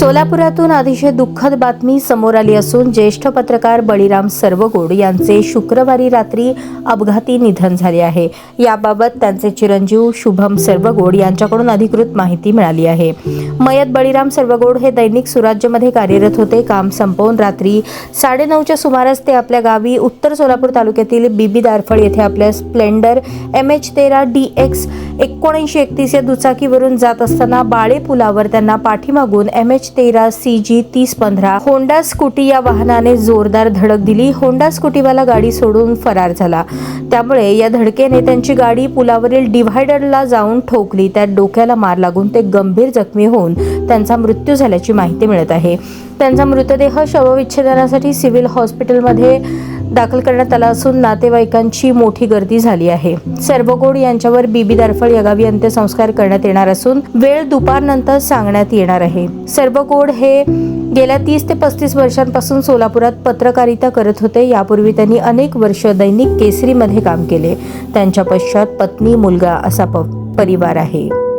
सोलापुरातून अतिशय दुःखद बातमी समोर आली असून ज्येष्ठ पत्रकार बळीराम सर्वगोड यांचे शुक्रवारी रात्री अपघाती निधन झाले आहे. याबाबत त्यांचे चिरंजीव शुभम सर्वगोड यांच्याकडून अधिकृत माहिती मिळाली आहे. मयत बळीराम सर्वगोड हे दैनिक सुराज्यमध्ये कार्यरत होते. काम संपवून रात्री साडेनऊच्या सुमारास ते आपल्या गावी उत्तर सोलापूर तालुक्यातील बीबी दारफळ येथे आपल्या स्प्लेंडर एम एच तेरा डी एक्स एकोणऐंशी एकतीस या दुचाकीवरून जात असताना बाळे पुलावर त्यांना पाठीमागून एम एच तेरा सी जी तीस पंधरा. होंडा स्कूटी या वाहनाने जोरदार धडक दिली. होंडा स्कूटीवाला गाडी सोडून फरार झाला. त्यामुळे या धडकेने त्यांची गाडी पुलावरील डिव्हायडरला जाऊन ठोकली. त्यात डोक्याला मार लागून ते गंभीर जखमी होऊन त्यांचा मृत्यू झाल्याची माहिती मिळत आहे. त्यांचा मृतदेह शवविच्छेदनासाठी सिव्हिल हॉस्पिटलमध्ये दाखल करण्यात आला असून नातेवाईकांची मोठी गर्दी झाली आहे. सर्वगोड यांच्यावर बीबी दारफळ या गावी अंत्यसंस्कार करण्यात येणार असून वेळ दुपारनंतर सांगण्यात येणार आहे. सर्वगोड हे गेल्या तीस ते पस्तीस वर्षांपासून सोलापुरात पत्रकारिता करत होते. यापूर्वी त्यांनी अनेक वर्ष दैनिक केसरीमध्ये काम केले. त्यांच्या पश्चात पत्नी मुलगा असा प परिवार आहे.